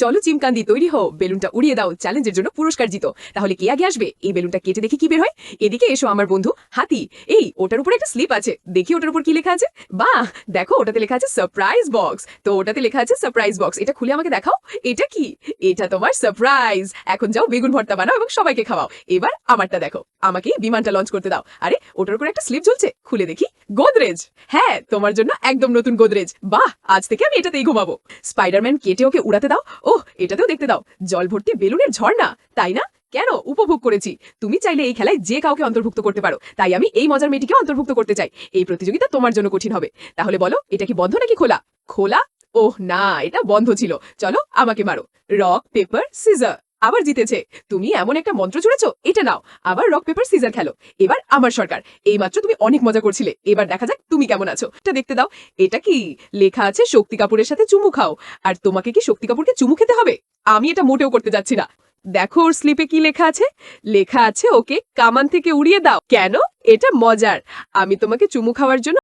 চলো চিমকান্দি তৈরি হও, বেলুনটা উড়িয়ে দাও, চ্যালেঞ্জের জন্য পুরস্কার জিতো। তাহলে কে আগে আসবে? এই বেলুনটা কেটে দেখি কি বের হয়। এদিকে এসো আমার বন্ধু হাতি। এই, ওটার উপর একটা স্লিপ আছে। দেখি ওটার উপর কি লেখা আছে। বাহ, দেখো ওটাতে লেখা আছে সারপ্রাইজ বক্স তো ওটাতে লেখা আছে সারপ্রাইজ বক্স এটা খুলে আমাকে দেখাও। এটা কি? এটা তোমার সারপ্রাইজ এখন যাও বেগুন ভর্তা বানাও এবং সবাইকে খাওয়াও। এবার আমারটা দেখো। আমাকে বিমানটা লঞ্চ করতে দাও। আরে, ওটার উপর একটা স্লিপ ঝুলছে খুলে দেখি। গোদরেজ। হ্যাঁ তোমার জন্য একদম নতুন গোদরেজ। বাহ, আজ থেকে আমি এটাতেই ঘুমাবো। স্পাইডারম্যান কেটে ওকে উড়াতে দাও। ওহ, এটাতেও দেখতে দাও। জল ভর্তি বেলুনের ঝর্ণা তাই না? কেন? উপভোগ করেছি। তুমি চাইলে এই খেলায় যে কাউকে অন্তর্ভুক্ত করতে পারো। তাই আমি এই মজার মেয়েটিকে অন্তর্ভুক্ত করতে চাই। এই প্রতিযোগিতা তোমার জন্য কঠিন হবে। তাহলে বলো, এটা কি বন্ধ নাকি খোলা? খোলা? ওহ, না, এটা বন্ধ ছিল। চলো, আমাকে মারো। Rock, paper, scissor. আবার জিতেছে। তুমি এমন একটা মন্ত্র ছুড়েছো, এটা নাও। আবার রক পেপার সিজার খেলো। এবার আমার সরকার। এইমাত্র তুমি অনেক মজা করছিলে। এবার দেখা যাক তুমি কেমন আছো। এটা দেখতে দাও। এটা কি? লেখা আছে শক্তি কাপুরের সাথে চুমু খাও। আর তোমাকে কি শক্তি কাপুরকে চুমু খেতে হবে? আমি এটা মোটেও করতে যাচ্ছি না। দেখো ওর স্লিপে কি লেখা আছে? লেখা আছে ওকে কামান থেকে উড়িয়ে দাও। কেন? এটা মজার। আমি তোমাকে চুমু খাওয়ার জন্য